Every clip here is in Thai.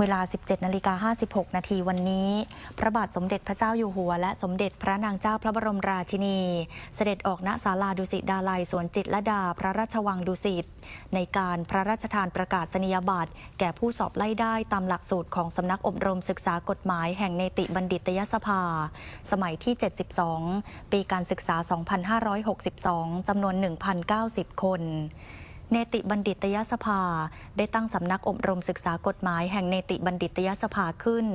เวลา 17นาฬิกา56 นาทีวันนี้ พระบาทสมเด็จพระเจ้าอยู่หัว และสมเด็จพระนางเจ้าพระบรมราชินี เสด็จออกณศาลาดุสิตดาลัยสวนจิตรดาพระราชวังดุสิตในการพระราชทานประกาศนียบัตรแก่ผู้สอบไล่ได้ตามหลักสูตรของสำนักอบรมศึกษากฎหมายแห่งเนติบัณฑิตยสภา สมัยที่ 72 ปีการศึกษา 2562จำนวน 1,090 คน เนติบัณฑิตยสภา ได้ตั้งสำนักอบรมศึกษากฎหมายแห่งเนติบัณฑิตยสภาขึ้น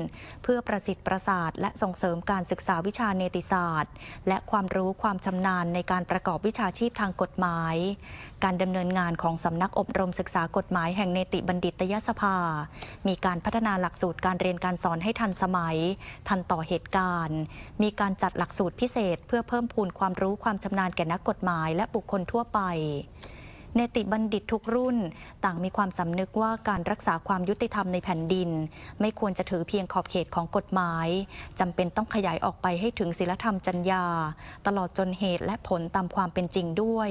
เพื่อประสิทธิ์ประสาทและส่งเสริมการศึกษาวิชาเนติศาสตร์ และความรู้ความชำนาญในการประกอบวิชาชีพทางกฎหมาย การดำเนินงานของสำนักอบรมศึกษากฎหมายแห่งเนติบัณฑิตยสภา มีการพัฒนาหลักสูตรการเรียนการสอนให้ทันสมัย ทันต่อเหตุการณ์ มีการจัดหลักสูตรพิเศษ เพื่อเพิ่มพูนความรู้ความชำนาญแก่นักกฎหมาย และบุคคลทั่วไป เนติบัณฑิตทุกรุ่น ต่างมีความสำนึกว่าการรักษาความยุติธรรมในแผ่นดิน ไม่ควรจะถือเพียงขอบเขตของกฎหมายจำเป็นต้องขยายออกไปให้ถึงศีลธรรมจรรยา ตลอดจนเหตุและผลตามความเป็นจริงด้วย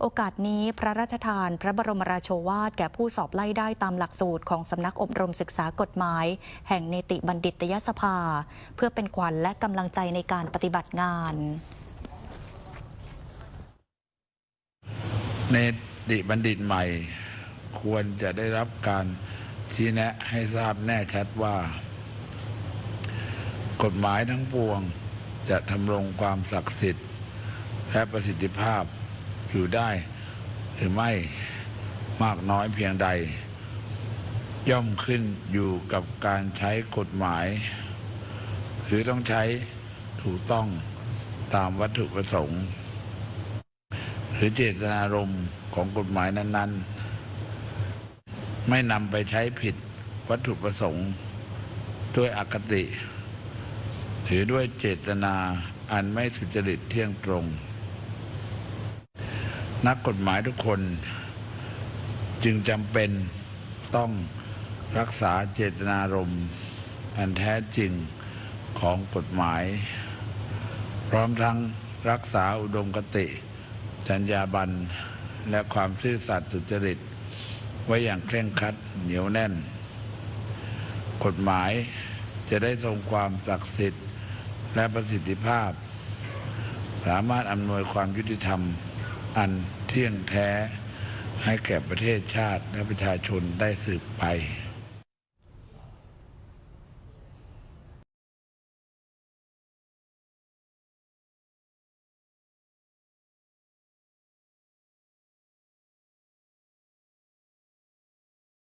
โอกาสนี้พระราชทานพระบรมราโชวาทแก่ผู้สอบไล่ได้ตามหลักสูตรของสำนักอบรมศึกษากฎหมาย แห่งเนติบัณฑิตยสภา เพื่อเป็นขวัญและกำลังใจในการปฏิบัติงาน เนติบัณฑิตใหม่ ควรจะได้รับการที่แนะให้ทราบแน่ชัดว่า กฎหมายทั้งปวงจะทำรงความศักดิ์สิทธิ์ และประสิทธิภาพอยู่ได้ หรือไม่มากน้อยเพียงใด ย่อมขึ้นอยู่กับการใช้กฎหมาย หรือต้องใช้ถูกต้องตามวัตถุประสงค์ หรือเจตนารมณ์ของกฎหมายนั้น ๆ ไม่นำไปใช้ผิดวัตถุประสงค์ด้วยอคติ หรือด้วยเจตนาอันไม่สุจริตเที่ยงตรง นักกฎหมายทุกคนจึงจำเป็นต้องรักษาเจตนารมณ์อันแท้จริงของกฎหมาย พร้อมทั้งรักษาอุดมคติ จรรยาบรรณและความซื่อสัตย์สุจริต ไว้อย่างเคร่งครัดเหนียวแน่น กฎหมายจะได้ทรงความศักดิ์สิทธิ์และประสิทธิภาพ สามารถอำนวยความยุติธรรมอันเที่ยงแท้ให้แก่ประเทศชาติและประชาชนได้สืบไป